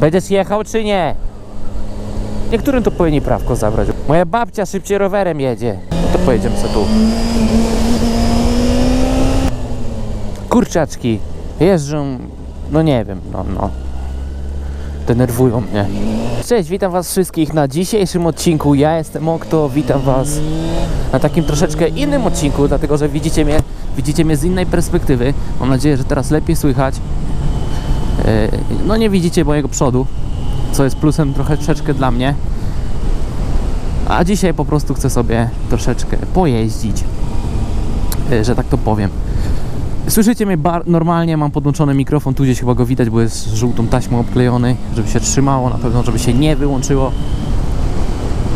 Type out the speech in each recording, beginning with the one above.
będziesz jechał czy nie? Niektórym to powinni prawko zabrać. Moja babcia szybciej rowerem jedzie. No to pojedziemy sobie tu. Kurczaczki jeżdżą, no nie wiem, no, no. Denerwują mnie. Cześć, witam was wszystkich na dzisiejszym odcinku. Ja jestem Okto, witam was na takim troszeczkę innym odcinku, dlatego że widzicie mnie, widzicie mnie z innej perspektywy. Mam nadzieję, że teraz lepiej słychać. E, No nie widzicie mojego przodu, co jest plusem trochę troszeczkę dla mnie. A dzisiaj po prostu chcę sobie troszeczkę pojeździć, e, że tak to powiem. Słyszycie mnie normalnie, mam podłączony mikrofon, tu gdzieś chyba go widać, bo jest żółtą taśmą obklejony, żeby się trzymało, na pewno, żeby się nie wyłączyło.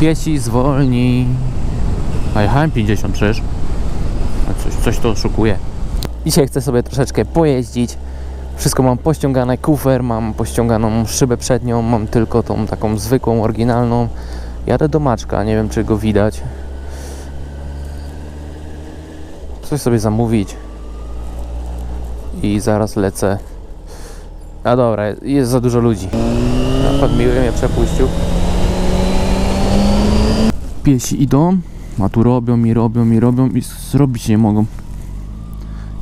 Piesi, zwolnij. A jechałem 50 przecież. Coś, coś to oszukuje. Dzisiaj chcę sobie troszeczkę pojeździć. Wszystko mam pościągane, kufer, mam pościąganą szybę przednią, mam tylko tą taką zwykłą, oryginalną. Jadę do Maczka, nie wiem czy go widać. Coś sobie zamówić. I zaraz lecę. A dobra, jest za dużo ludzi. Pan miły mnie przepuścił. Piesi idą, a tu robią i robią i robią i zrobić nie mogą.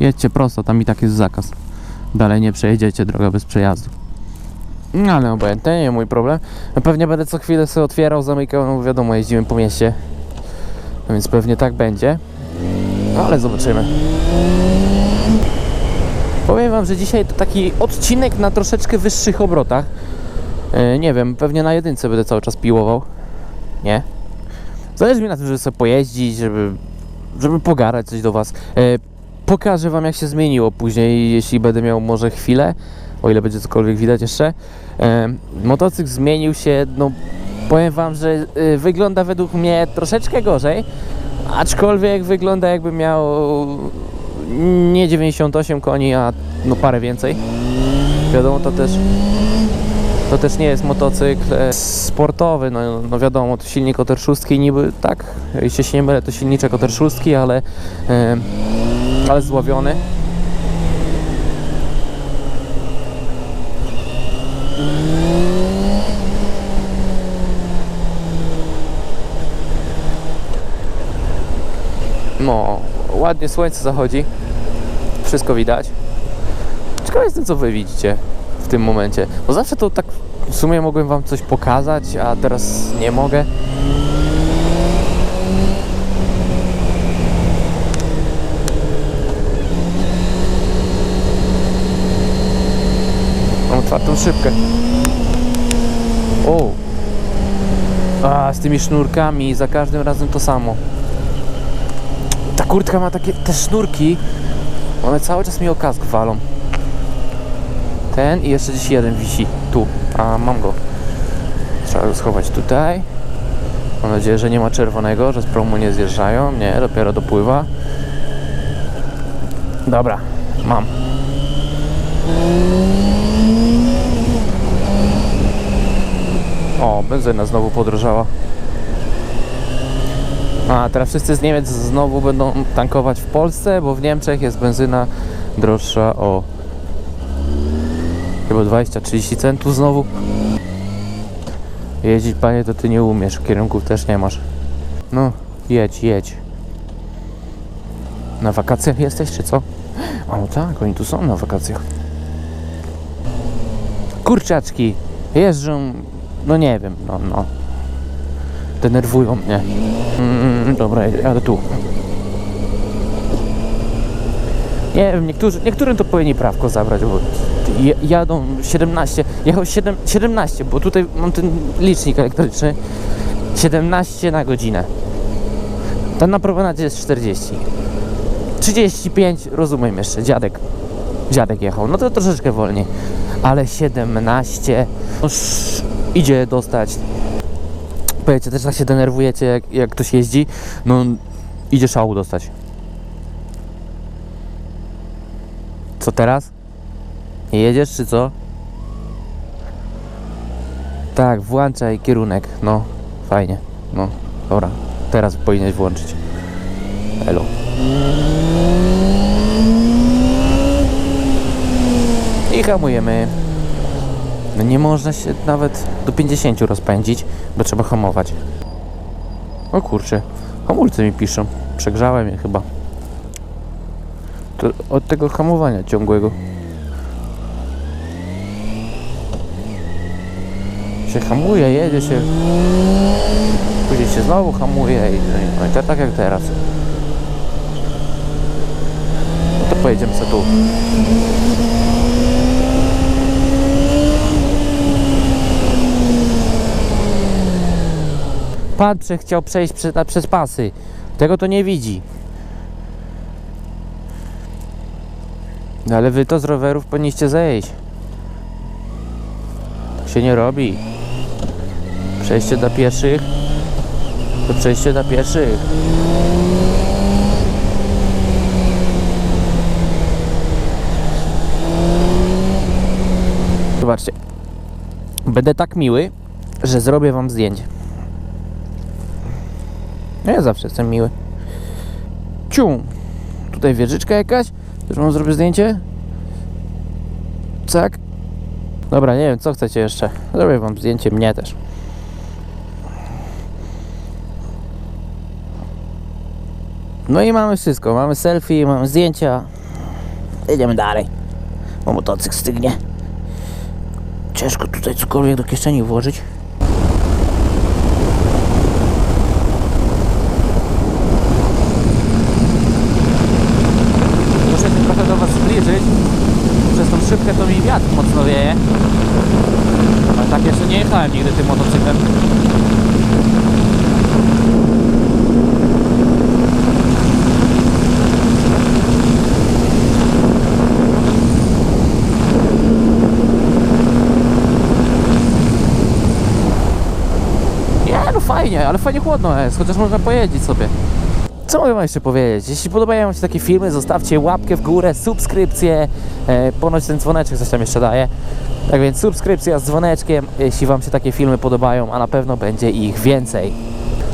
Jedźcie prosto, tam i tak jest zakaz. Dalej nie przejedziecie, droga bez przejazdu. No ale obojętnie, nie mój problem. No Pewnie będę co chwilę sobie otwierał, zamykał, no wiadomo, jeździmy po mieście. No więc pewnie tak będzie. No ale zobaczymy. Powiem wam, że dzisiaj to taki odcinek na troszeczkę wyższych obrotach. E, nie wiem, pewnie na jedynce będę cały czas piłował. Nie? Zależy mi na tym, żeby sobie pojeździć, żeby, żeby pogarać coś do was. E, pokażę wam jak się zmieniło później, jeśli będę miał może chwilę, o ile będzie cokolwiek widać jeszcze. E, motocykl zmienił się, no powiem wam, że e, wygląda według mnie troszeczkę gorzej, aczkolwiek wygląda jakby miał nie 98 koni, a no parę więcej. Wiadomo, to też to też nie jest motocykl e, sportowy, no, no wiadomo, to silnik Otter 6 niby, tak, jeśli się nie mylę, to silniczek Otter 6, ale, ale zławiony. No, ładnie słońce zachodzi, wszystko widać. Ciekawe jestem, co wy widzicie w tym momencie. Bo zawsze to tak w sumie mogłem wam coś pokazać, a teraz nie mogę. Otwartą szybkę. O! A, z tymi sznurkami, za każdym razem to samo. Ta kurtka ma takie, te sznurki, one cały czas mi o kask walą. Ten i jeszcze gdzieś jeden wisi. Tu. A mam go. Trzeba go schować tutaj. Mam nadzieję, że nie ma czerwonego, że z promu nie zjeżdżają. Nie, dopiero dopływa. Dobra, mam. O, benzyna znowu podrożała. A teraz wszyscy z Niemiec znowu będą tankować w Polsce, bo w Niemczech jest benzyna droższa o chyba 20-30 centów znowu. Jeździć panie to ty nie umiesz, kierunków też nie masz. No, jedź, jedź. Na wakacjach jesteś czy co? No tak, oni tu są na wakacjach. Kurczaczki jeżdżą, no nie wiem, no, no. Denerwują mnie. Mm, dobra, jadę tu. Nie wiem, niektórzy, niektórym to powinni prawko zabrać, bo jadą 17, jechał 7, 17, bo tutaj mam ten licznik elektryczny 17 na godzinę. Ten na promenadzie jest 40. 35, rozumiem jeszcze, dziadek. Dziadek jechał, no to troszeczkę wolniej. Ale 17, no idzie dostać. Powiecie, też tak się denerwujecie, jak, jak ktoś jeździ, no idzie szału dostać. Co teraz? Jedziesz czy co? Tak, włączaj kierunek. No, fajnie. No, dobra. Teraz powinieneś włączyć. Elo. I hamujemy. No nie można się nawet do 50 rozpędzić, bo trzeba hamować. O kurczę, hamulce mi piszą. Przegrzałem je chyba. To od tego hamowania ciągłego. Się hamuje, jedzie się. Później się znowu hamuje i, no i to tak jak teraz. No to pojedziemy sobie tu. Pan prze- chciał przejść prze, na, przez pasy. Tego to nie widzi. No ale wy to z rowerów powinniście zejść. Tak się nie robi. Przejście dla pieszych. To przejście dla pieszych. Zobaczcie. Będę tak miły, że zrobię wam zdjęcie. Ja zawsze jestem miły. Ciu. Tutaj wieżyczka jakaś. Też mam zrobić zdjęcie? Tak? Dobra, nie wiem, co chcecie jeszcze. Zrobię wam zdjęcie, mnie też. No i mamy wszystko. Mamy selfie, mamy zdjęcia. Jedziemy dalej. Bo motocykl stygnie. Ciężko tutaj cokolwiek do kieszeni włożyć. Muszę się trochę do Was zbliżyć. Przez tą szybkę to mi wiatr mocno wieje. Ale tak jeszcze nie jechałem nigdy tym motocyklem. Nie, no fajnie, ale fajnie chłodno jest, chociaż można pojeździć sobie. Co mogę wam jeszcze powiedzieć? Jeśli podobają się takie filmy, zostawcie łapkę w górę, subskrypcję, e, ponoć ten dzwoneczek coś tam jeszcze daje. Tak więc subskrypcja z dzwoneczkiem, jeśli wam się takie filmy podobają, a na pewno będzie ich więcej.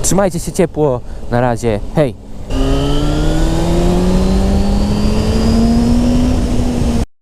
Trzymajcie się ciepło, na razie, hej!